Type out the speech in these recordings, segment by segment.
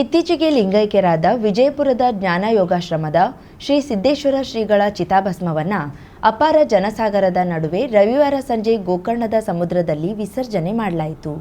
ಇತ್ತೀಚೆಗೆ ಲಿಂಗೈಕ್ಯರಾದ ವಿಜಯಪುರದ ಜ್ಞಾನ ಯೋಗಾಶ್ರಮದ ಶ್ರೀ ಸಿದ್ದೇಶ್ವರ ಶ್ರೀಗಳ ಚಿತಾಭಸ್ಮವನ್ನು ಅಪಾರ ಜನಸಾಗರದ ನಡುವೆ ರವಿವಾರ ಸಂಜೆ ಗೋಕರ್ಣದ ಸಮುದ್ರದಲ್ಲಿ ವಿಸರ್ಜನೆ ಮಾಡಲಾಯಿತು.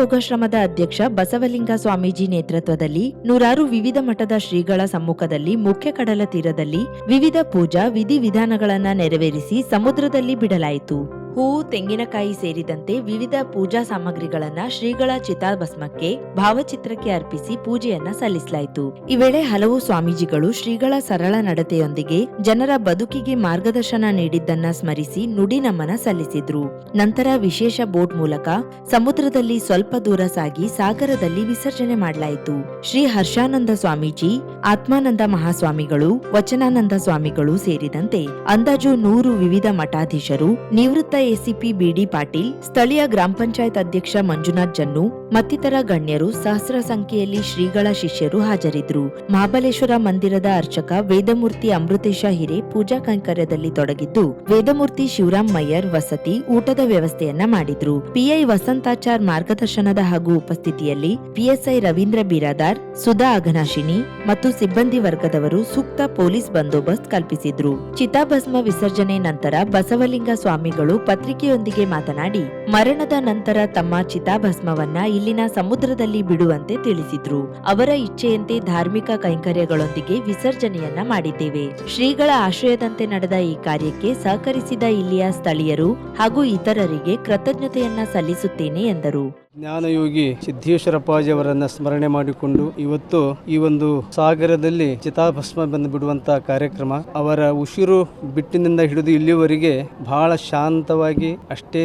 ಯೋಗಾಶ್ರಮದ ಅಧ್ಯಕ್ಷ ಬಸವಲಿಂಗ ಸ್ವಾಮೀಜಿ ನೇತೃತ್ವದಲ್ಲಿ ನೂರಾರು ವಿವಿಧ ಮಠದ ಶ್ರೀಗಳ ಸಮ್ಮುಖದಲ್ಲಿ ಮುಖ್ಯ ಕಡಲ ತೀರದಲ್ಲಿ ವಿವಿಧ ಪೂಜಾ ವಿಧಿವಿಧಾನಗಳನ್ನು ನೆರವೇರಿಸಿ ಸಮುದ್ರದಲ್ಲಿ ಬಿಡಲಾಯಿತು. ಹೂವು ತೆಂಗಿನಕಾಯಿ ಸೇರಿದಂತೆ ವಿವಿಧ ಪೂಜಾ ಸಾಮಗ್ರಿಗಳನ್ನ ಶ್ರೀಗಳ ಚಿತಾಭಸ್ಮಕ್ಕೆ, ಭಾವಚಿತ್ರಕ್ಕೆ ಅರ್ಪಿಸಿ ಪೂಜೆಯನ್ನ ಸಲ್ಲಿಸಲಾಯಿತು. ಈ ವೇಳೆ ಹಲವು ಸ್ವಾಮೀಜಿಗಳು ಶ್ರೀಗಳ ಸರಳ ನಡತೆಯೊಂದಿಗೆ ಜನರ ಬದುಕಿಗೆ ಮಾರ್ಗದರ್ಶನ ನೀಡಿದ್ದನ್ನ ಸ್ಮರಿಸಿ ನುಡಿ ನಮನ ಸಲ್ಲಿಸಿದ್ರು. ನಂತರ ವಿಶೇಷ ಬೋಟ್ ಮೂಲಕ ಸಮುದ್ರದಲ್ಲಿ ಸ್ವಲ್ಪ ದೂರ ಸಾಗಿ ಸಾಗರದಲ್ಲಿ ವಿಸರ್ಜನೆ ಮಾಡಲಾಯಿತು. ಶ್ರೀ ಹರ್ಷಾನಂದ ಸ್ವಾಮೀಜಿ, ಆತ್ಮಾನಂದ ಮಹಾಸ್ವಾಮಿಗಳು, ವಚನಾನಂದ ಸ್ವಾಮಿಗಳು ಸೇರಿದಂತೆ ಅಂದಾಜು ನೂರು ವಿವಿಧ ಮಠಾಧೀಶರು ನಿವೃತ್ತ ಎಸಿಪಿ ಬಿಡಿ ಪಾಟೀಲ್, ಸ್ಥಳೀಯ ಗ್ರಾಮ ಪಂಚಾಯತ್ ಅಧ್ಯಕ್ಷ ಮಂಜುನಾಥ್ ಜನ್ನು, ಮತ್ತಿತರ ಗಣ್ಯರು ಸಹಸ್ರ ಸಂಖ್ಯೆಯಲ್ಲಿ ಶ್ರೀಗಳ ಶಿಷ್ಯರು ಹಾಜರಿದ್ರು ಮಹಾಬಲೇಶ್ವರ ಮಂದಿರದ ಅರ್ಚಕ ವೇದಮೂರ್ತಿ ಅಮೃತೇಶ ಹಿರೆ ಪೂಜಾ ಕೈಂಕರ್ಯದಲ್ಲಿ ತೊಡಗಿದ್ದು, ವೇದಮೂರ್ತಿ ಶಿವರಾಮ್ ಮಯ್ಯರ್ ವಸತಿ, ಊಟದ ವ್ಯವಸ್ಥೆಯನ್ನ ಮಾಡಿದ್ರು. ಪಿಐ ವಸಂತಾಚಾರ್ ಮಾರ್ಗದರ್ಶನದ ಹಾಗೂ ಉಪಸ್ಥಿತಿಯಲ್ಲಿ ಪಿಎಸ್ಐ ರವೀಂದ್ರ ಬಿರಾದಾರ್, ಸುಧಾ ಅಘನಾಶಿನಿ ಮತ್ತು ಸಿಬ್ಬಂದಿ ವರ್ಗದವರು ಸೂಕ್ತ ಪೊಲೀಸ್ ಬಂದೋಬಸ್ತ್ ಕಲ್ಪಿಸಿದ್ರು. ಚಿತಾಭಸ್ಮ ವಿಸರ್ಜನೆ ನಂತರ ಬಸವಲಿಂಗ ಸ್ವಾಮಿಗಳು ಪತ್ರಿಕೆಯೊಂದಿಗೆ ಮಾತನಾಡಿ ಮರಣದ ನಂತರ ತಮ್ಮ ಚಿತಾಭಸ್ಮವನ್ನ ಇಲ್ಲಿನ ಸಮುದ್ರದಲ್ಲಿ ಬಿಡುವಂತೆ ತಿಳಿಸಿದ್ರು. ಅವರ ಇಚ್ಛೆಯಂತೆ ಧಾರ್ಮಿಕ ಕೈಂಕರ್ಯಗಳೊಂದಿಗೆ ವಿಸರ್ಜನೆಯನ್ನ ಮಾಡಿದ್ದೇವೆ. ಶ್ರೀಗಳ ಆಶ್ರಯದಂತೆ ನಡೆದ ಈ ಕಾರ್ಯಕ್ಕೆ ಸಹಕರಿಸಿದ ಇಲ್ಲಿಯ ಸ್ಥಳೀಯರು ಹಾಗೂ ಇತರರಿಗೆ ಕೃತಜ್ಞತೆಯನ್ನ ಸಲ್ಲಿಸುತ್ತೇನೆ ಎಂದರು. ಜ್ಞಾನಯೋಗಿ ಸಿದ್ದೇಶ್ವರಪ್ಪಾಜಿ ಅವರನ್ನ ಸ್ಮರಣೆ ಮಾಡಿಕೊಂಡು ಇವತ್ತು ಈ ಒಂದು ಸಾಗರದಲ್ಲಿ ಚಿತಾಭಸ್ಮ ಬಂದು ಬಿಡುವಂತ ಕಾರ್ಯಕ್ರಮ, ಅವರ ಉಸಿರು ಬಿಟ್ಟಿನಿಂದ ಹಿಡಿದು ಇಲ್ಲಿವರೆಗೆ ಬಹಳ ಶಾಂತವಾಗಿ, ಅಷ್ಟೇ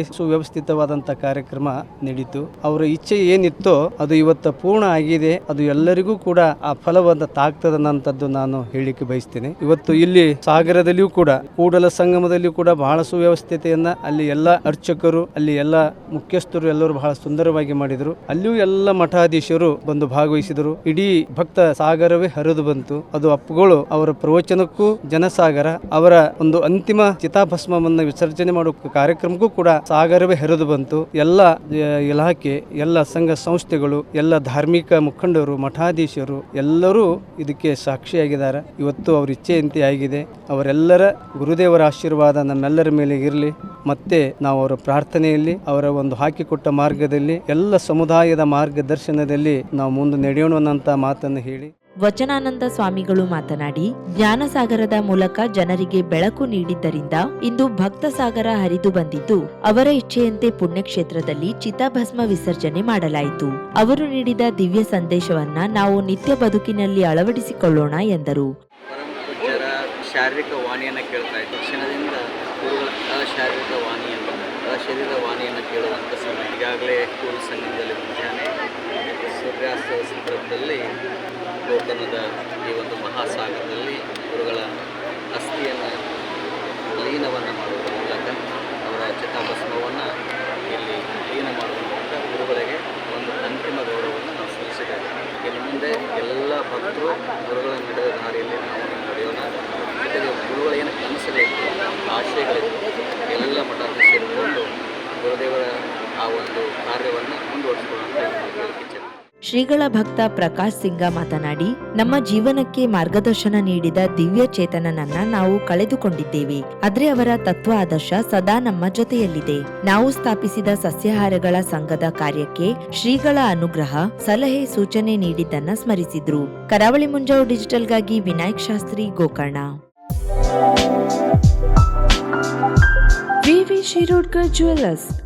ಸುವ್ಯವಸ್ಥಿತವಾದಂತ ಕಾರ್ಯಕ್ರಮ ನಡೀತು. ಅವರ ಇಚ್ಛೆ ಏನಿತ್ತೋ ಅದು ಇವತ್ತು ಪೂರ್ಣ ಆಗಿದೆ. ಅದು ಎಲ್ಲರಿಗೂ ಕೂಡ ಆ ಫಲವನ್ನು ತಾಗ್ತದನ್ನಂತದ್ದು ನಾನು ಹೇಳಿಕ್ಕೆ ಬಯಸ್ತೇನೆ. ಇವತ್ತು ಇಲ್ಲಿ ಸಾಗರದಲ್ಲಿಯೂ ಕೂಡ, ಕೂಡಲ ಸಂಗಮದಲ್ಲಿಯೂ ಕೂಡ ಬಹಳ ಸುವ್ಯವಸ್ಥಿತೆಯನ್ನ ಅಲ್ಲಿ ಎಲ್ಲ ಅರ್ಚಕರು, ಅಲ್ಲಿ ಎಲ್ಲ ಮುಖ್ಯಸ್ಥರು ಎಲ್ಲರೂ ಬಹಳ ಸುಂದರವಾಗಿ ಮಾಡಿದರು. ಅಲ್ಲಿಯೂ ಎಲ್ಲ ಮಠಾಧೀಶರು ಬಂದು ಭಾಗವಹಿಸಿದರು. ಇಡೀ ಭಕ್ತ ಸಾಗರವೇ ಹರಿದು ಬಂತು. ಅದು ಅಪ್ಪುಗಳು ಅವರ ಪ್ರವಚನಕ್ಕೂ ಜನಸಾಗರ, ಅವರ ಒಂದು ಅಂತಿಮ ಚಿತಾಭಸ್ಮವನ್ನು ವಿಸರ್ಜನೆ ಮಾಡುವ ಕಾರ್ಯಕ್ರಮಕ್ಕೂ ಕೂಡ ಸಾಗರವೇ ಹರಿದು ಬಂತು. ಎಲ್ಲ ಇಲಾಖೆ, ಎಲ್ಲ ಸಂಘ ಸಂಸ್ಥೆಗಳು, ಎಲ್ಲ ಧಾರ್ಮಿಕ ಮುಖಂಡರು, ಮಠಾಧೀಶರು ಎಲ್ಲರೂ ಇದಕ್ಕೆ ಸಾಕ್ಷಿಯಾಗಿದ್ದಾರೆ. ಇವತ್ತು ಅವ್ರ ಇಚ್ಛೆಯಂತೆ ಆಗಿದೆ. ಅವರೆಲ್ಲರ ಗುರುದೇವರ ಆಶೀರ್ವಾದ ನಮ್ಮೆಲ್ಲರ ಮೇಲೆ ಇರಲಿ. ಮತ್ತೆ ನಾವು ಅವರ ಪ್ರಾರ್ಥನೆಯಲ್ಲಿ, ಅವರ ಒಂದು ಹಾಕಿಕೊಟ್ಟ ಮಾರ್ಗದಲ್ಲಿ, ಎಲ್ಲ ಸಮುದಾಯದ ಮಾರ್ಗದರ್ಶನದಲ್ಲಿ ನಾವು ಮುಂದೆ ನಡೆಯೋಣ ಮಾತನ್ನು ಹೇಳಿ. ವಚನಾನಂದ ಸ್ವಾಮಿಗಳು ಮಾತನಾಡಿ, ಜ್ಞಾನಸಾಗರದ ಮೂಲಕ ಜನರಿಗೆ ಬೆಳಕು ನೀಡಿದ್ದರಿಂದ ಇಂದು ಭಕ್ತ ಸಾಗರ ಹರಿದು ಬಂದಿದ್ದು, ಅವರ ಇಚ್ಛೆಯಂತೆ ಪುಣ್ಯಕ್ಷೇತ್ರದಲ್ಲಿ ಚಿತಾಭಸ್ಮ ವಿಸರ್ಜನೆ ಮಾಡಲಾಯಿತು. ಅವರು ನೀಡಿದ ದಿವ್ಯ ಸಂದೇಶವನ್ನ ನಾವು ನಿತ್ಯ ಬದುಕಿನಲ್ಲಿ ಅಳವಡಿಸಿಕೊಳ್ಳೋಣ ಎಂದರು. ಶಾರೀರಿಕ ವಾಣಿಯನ್ನು ಕೇಳ್ತಾ ಇದ್ದೆ ಕ್ಷಣದಿಂದ ಗುರುಗಳ ಅಶಾರೀರಿಕ ವಾಣಿಯನ್ನು ಅಶರೀರ ವಾಣಿಯನ್ನು ಕೇಳುವಂಥ ಸಮಯ. ಈಗಾಗಲೇ ಕೂರು ಸಂಗಮದಲ್ಲಿ ಮುಂಜಾನೆ ಸೂರ್ಯಾಸ್ತ ಸಂದರ್ಭದಲ್ಲಿ ಗೌತಮದ ಈ ಒಂದು ಮಹಾಸಾಗರದಲ್ಲಿ ಗುರುಗಳ ಅಸ್ಥಿಯನ್ನು ಲೀನವನ್ನು ಮಾಡುವುದರ ಮೂಲಕ ಅವರ ಚಿತಾಭಸ್ಮವನ್ನು ಇಲ್ಲಿ ಲೀನ ಮಾಡುವ ಮೂಲಕ ಗುರುಗಳಿಗೆ ಒಂದು ಅಂತಿಮ ಗೌರವವನ್ನು ನಾವು ಸಲ್ಲಿಸಿದ್ದೇವೆ. ಇನ್ನು ಮುಂದೆ ಎಲ್ಲ ಭಕ್ತರು ಗುರುಗಳ ನಡೆದ ದಾರಿಯಲ್ಲಿ ನಾವು ನಡೆಯೋಣ ಜೊತೆಗೆ ಗುರುಗಳ ಏನು ಕನಸುಗಳಿತ್ತು ಆಶಯಗಳಿತ್ತು ಎಲ್ಲ ಮಠಾಧೀಶ ಸೇರಿಕೊಂಡು ಗುರುದೇವರ ಆ ಒಂದು ಕಾರ್ಯವನ್ನು ಶ್ರೀಗಳ ಭಕ್ತ ಪ್ರಕಾಶ್ ಸಿಂಗ ಮಾತನಾಡಿ ನಮ್ಮ ಜೀವನಕ್ಕೆ ಮಾರ್ಗದರ್ಶನ ನೀಡಿದ ದಿವ್ಯ ಚೇತನನನ್ನ ನಾವು ಕಳೆದುಕೊಂಡಿದ್ದೇವೆ. ಆದ್ರೆ ಅವರ ತತ್ವ ಆದರ್ಶ ಸದಾ ನಮ್ಮ ಜೊತೆಯಲ್ಲಿದೆ. ನಾವು ಸ್ಥಾಪಿಸಿದ ಸಸ್ಯಾಹಾರಗಳ ಸಂಘದ ಕಾರ್ಯಕ್ಕೆ ಶ್ರೀಗಳ ಅನುಗ್ರಹ ಸಲಹೆ ಸೂಚನೆ ನೀಡಿದ್ದನ್ನ ಸ್ಮರಿಸಿದ್ರು. ಕರಾವಳಿ ಮುಂಜಾವು ಡಿಜಿಟಲ್ಗಾಗಿ Vinayak Shastri Gokarna. V V Shirodkar jewellers